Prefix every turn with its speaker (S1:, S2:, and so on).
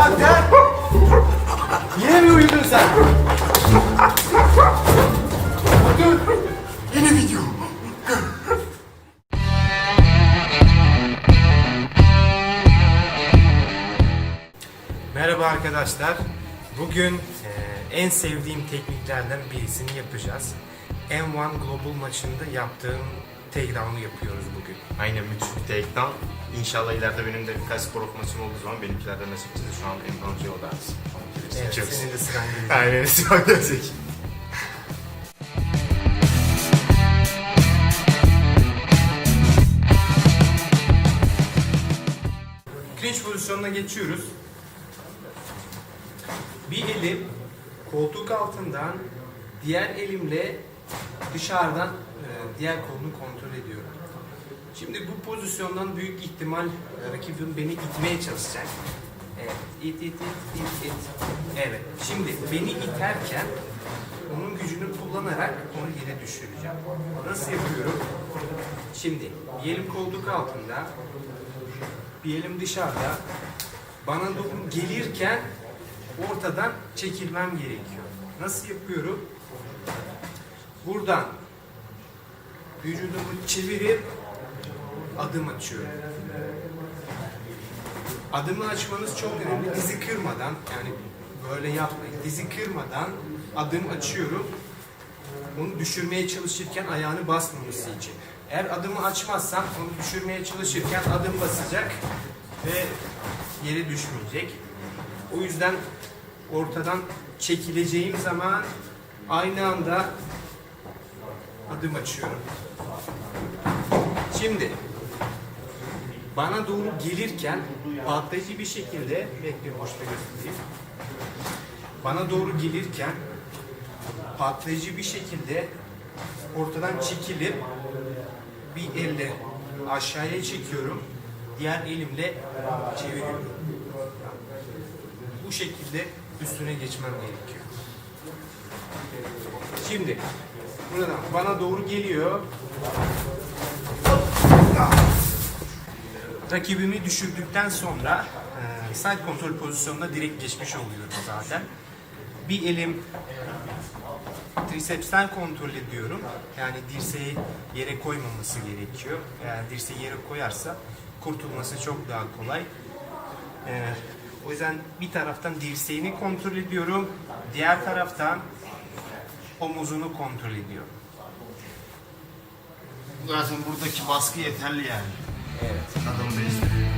S1: Lan. Yine mi uyudun sen? Dur.
S2: Yeni video.
S1: Merhaba arkadaşlar. Bugün e, en sevdiğim tekniklerden birisini yapacağız. M1 Global maçında yaptığım takedown'u yapıyoruz bugün.
S2: Aynen müthiş bir takedown. İnşallah ileride benim de birkaç spor maçım olduğu zaman benimkilerden nasip çıktı. Şu an en o ders.
S1: Evet,
S2: Seçiyoruz.
S1: senin de sıran gelecek.
S2: Aynen şu an gelecek.
S1: Clinch pozisyonuna geçiyoruz. Bir elim koltuk altından, diğer elimle dışarıdan e, diğer kolunu kontrol ediyorum. Şimdi bu pozisyondan büyük ihtimal e, rakibim beni itmeye çalışacak. Evet, it it it it it. Evet, şimdi beni iterken onun gücünü kullanarak onu yere düşüreceğim. Nasıl yapıyorum? Şimdi bir elim koltuk altında, bir elim dışarıda. Bana doğru gelirken ortadan çekilmem gerekiyor. Nasıl yapıyorum? Buradan vücudumu çevirip adım açıyorum. Adımı açmanız çok önemli. Dizi kırmadan yani böyle yapmayın. Dizi kırmadan adım açıyorum. Onu düşürmeye çalışırken ayağını basmaması için. Eğer adımı açmazsam onu düşürmeye çalışırken adım basacak ve yere düşmeyecek. O yüzden ortadan çekileceğim zaman aynı anda adım açıyorum. Şimdi bana doğru gelirken patlayıcı bir şekilde bekle boşta göstereyim. Bana doğru gelirken patlayıcı bir şekilde ortadan çekilip bir elle aşağıya çekiyorum. Diğer elimle çeviriyorum. Bu şekilde üstüne geçmem gerekiyor. Şimdi buradan bana doğru geliyor. Rakibimi düşürdükten sonra e, side kontrol pozisyonuna direkt geçmiş oluyorum zaten. Bir elim trisepsten kontrol ediyorum. Yani dirseği yere koymaması gerekiyor. Eğer dirseği yere koyarsa kurtulması çok daha kolay. Ee, o yüzden bir taraftan dirseğini kontrol ediyorum. Diğer taraftan omuzunu kontrol ediyorum.
S2: Zaten buradaki baskı yeterli yani.
S1: Evet.